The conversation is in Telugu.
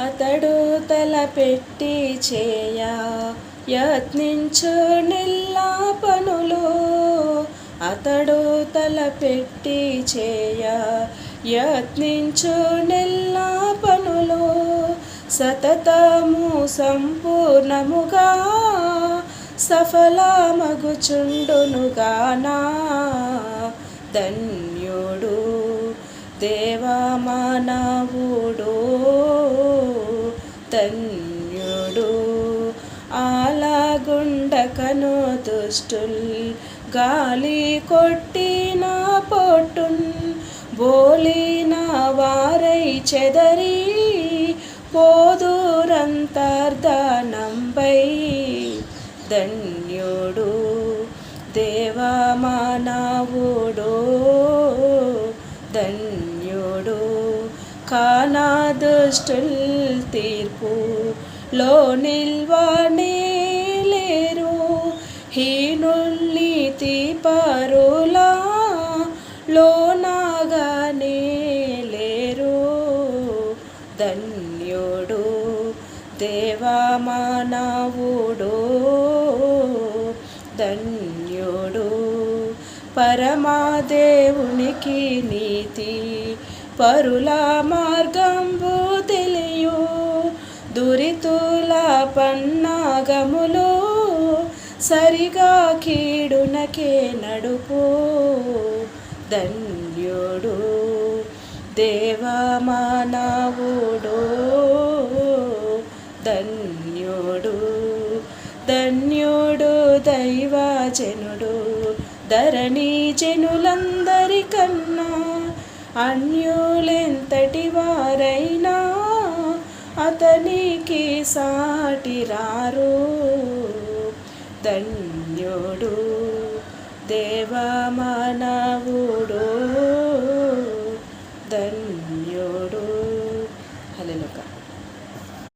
అతడు తలపెట్టి చేయ యత్నించు నిల్లా పనులు. అతడు తలపెట్టి చేయ యత్నించు నిల్లా పనులు. సతతము సంపూర్ణముగా సఫలమగుచుండునుగానా. ధన్యుడు దేవమానవుడు. ధన్యుడు ఆలగుండకను దుష్టుల్ గాలి కొట్టిన పొట్టున్ బోలిన వారై చెదరి పోదురంతర్ధనంబై ధన్యుడు. దేవమానవుడో దుష్టుల్ తీర్పు. లో నిల్వనేలేరు హీనుల్నీతి పరులా. లో నాగనేలేరు ధన్యుడు దేవమానవుడు ధన్యుడు పరమాదేవునికి నీతి. పరుల మార్గంబు తెలియు. దురితుల పన్నాగములు సరిగా కీడునకే నడుపు. ధన్యుడు దేవమానవుడు ధన్యుడు ధన్యుడు దైవజనుడు. ధరణి జనులందరికన్నా అన్యులెంతటి వారైనా అతనికి సాటిరారు. ధన్యుడు దేవమానవుడు. ధన్యుడు. హలో